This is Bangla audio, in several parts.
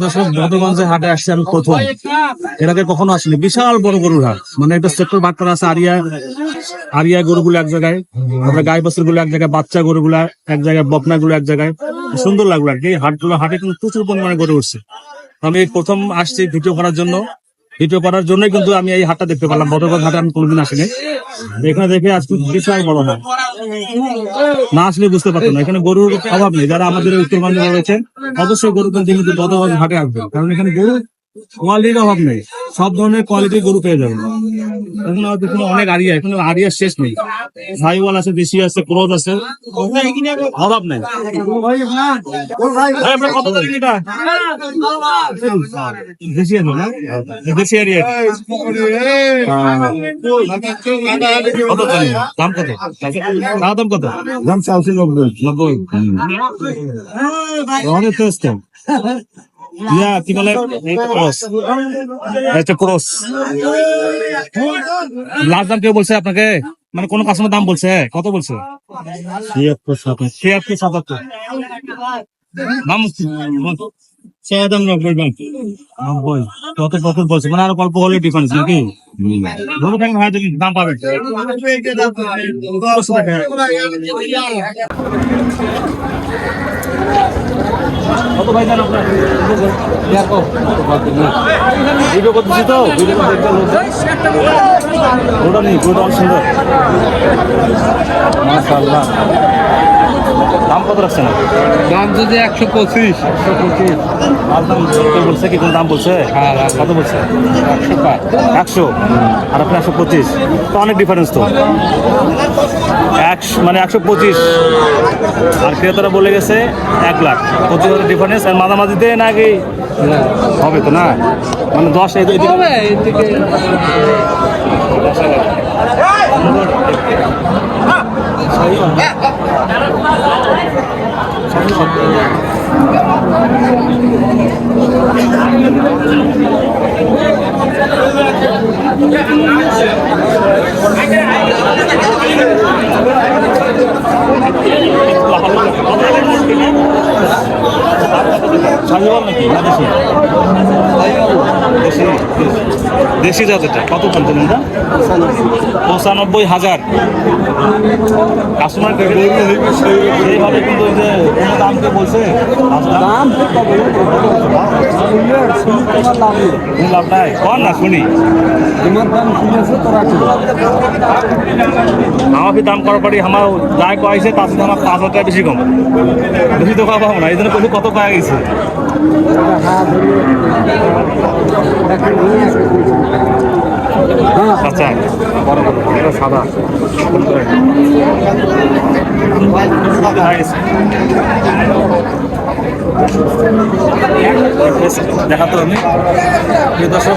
বদরগঞ্জে হাটে আসছে আমি প্রথম। কখনো আসিনি। বিশাল বড় গরুর হাট। মানে একটা এক জায়গায়, তারপরে গুলো এক জায়গায়, বাচ্চা গরুগুলা এক জায়গায়গুলো এক জায়গায়। সুন্দর লাগল আর কি। হাটগুলো, হাটে কিন্তু প্রচুর পরিমাণে গরু উঠছে। আমি প্রথম আসছি ভিডিও করার জন্য। ভিডিও করার জন্যই কিন্তু আমি এই হাটটা দেখতে পেলাম। বদরগঞ্জ হাটে আমি কোনোদিন আসিনি। এখানে দেখে আজকে বিশাল বড় হাট। না আসলে বুঝতে পারতো না। এখানে গরুর অভাব নেই। যারা আমাদের উত্তর উত্তরবঙ্গে রয়েছেন, অবশ্যই গরু কিন্তু কিন্তু বদরগঞ্জ হাটে আসবে কারণ এখানে গরু কোয়ালিটির অভাব নেই। সব ধরনের কোয়ালিটির গরু পেয়ে যাবে এখানে অনেক আরিয়া এখানে আরিয়ার শেষ নেই। সাইওয়াল আছে দেশি আছে ক্রোজ আছে। অভাব নেই। ইয়া, কি বলে? লাস্ট দাম কেউ বলছে আপনাকে? মানে কোন কাস্টমার দাম বলছে? কত বলছে? ছিয়াত্তর সাতাত্তর। দাম দাম নব্বই নব্বই। কত কত বলছে? মানে আরও অল্প হলে ডিফারেন্স নাকি? ধরো দাম পাবেন কত ভাই জান আপনার? ভিডিও করতেছি তো ভিডিও করতে নেই ওটা অনেক সুন্দর। মাশাআল্লাহ। দাম কত রাখছেন? দাম যদি একশো পঁচিশ। একশো পঁচিশ। দাম বলছে কি কোন দাম বলছে? হ্যাঁ, কত বলছে? একশো পাঁচ। একশো? আর আপনি একশো পঁচিশ। তো অনেক ডিফারেন্স তো। একশো মানে একশো পঁচিশ। আর ক্রেতারা বলে গেছে এক লাখ। পঁচিশ হাজার ডিফারেন্স আর মাঝামাঝিতে না। আগে হবে তো না? মানে দশ এদিকে শাহিওয়াল নাকি দেশি দেশি কত বলতেন এটা পঁচানব্বই হাজার। কাস্টমার সেইভাবে কিন্তু ওই যে কোনো দাম? কে বলছে দাম লাভ নাই। কর না শুনি। আমার ফি দাম করার পরে আমার যাই কয়েছে তার সাথে আমার পাঁচ হাজার টাকা বেশি কম। বেশি তো খাওয়া পাবো না এই জন্য কত কত পাওয়া গেছে? আচ্ছা। বড় বড়। এটা সাদা দেখাতো আমি। দর্শক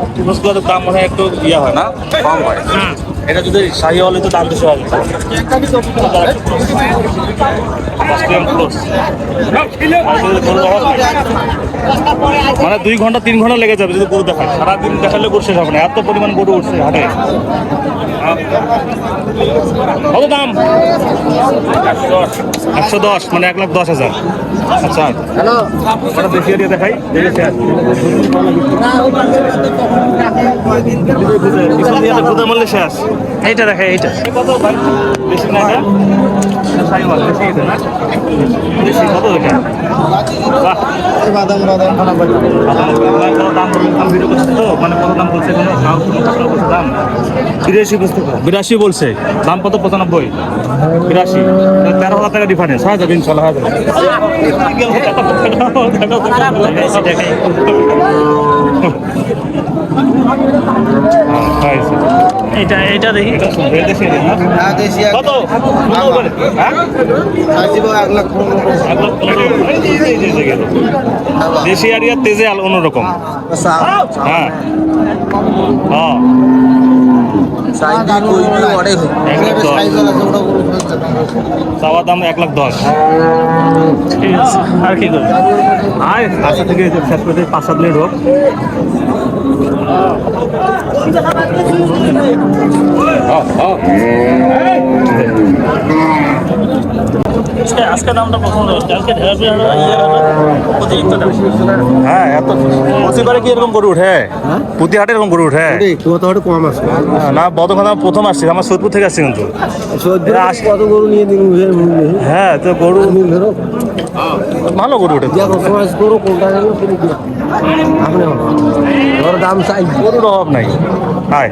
খরচগুলোর দাম মনে হয় একটু ইয়ে হয় না কম হয়। এটা যদি শাহি হলে তো দাম দুশো হবে। ক্রস মানে দুই ঘণ্টা, তিন ঘণ্টা লেগে যাবে যদি গরু দেখায়। সারাদিন দেখালে গরু শেষ হবে না। এত পরিমাণ গরু উঠছে হাটে। কত দাম? একশো দশ মানে এক লাখ দশ হাজার। আচ্ছা। ওটা দেখিয়ে দিয়ে দেখাই। মারলে শেষ। এইটা দেখে এইটা। বেশি না কত বাদাম বাদাম বিরাশি বলছে দাম কত? পঁচানব্বই। বিরাশি। তেরো হাজার টাকা ডিফারেন্স হয়ে যাবে ইনশাল্লাহ হয়ে যাবে। এটা এটা দেখি? হ্যাঁ কত কত? হ্যাঁ? এক লাখ দেশি আরিয়া তেজে আল অন্যরকম। হ্যাঁ। হ্যাঁ। ফেলতে চাওয়ার দাম এক লাখ দশ। ঠিক আর কি করব আয় আশা থেকে শেষ করে পাঁচ সাত মিনিট হোক। আজকে আজকে দামটা পছন্দ হচ্ছে। আজকে ঢেরা পেয়ে অতিরিক্ত দাম। হ্যাঁ এত প্রতিবারে কি এরকম গরু উঠে? প্রতিহাটে এরকম গরু উঠে? কত কম আছে। না বদখান প্রথম আসছি আমার সৈদপুর থেকে আসছি কিন্তু। আসে- কত গরু নিয়ে দিন হ্যাঁ তো গরু ভালো গরু উঠে করো কোনটা আপনি দাম চাই। গরুর অভাব নাই। হায়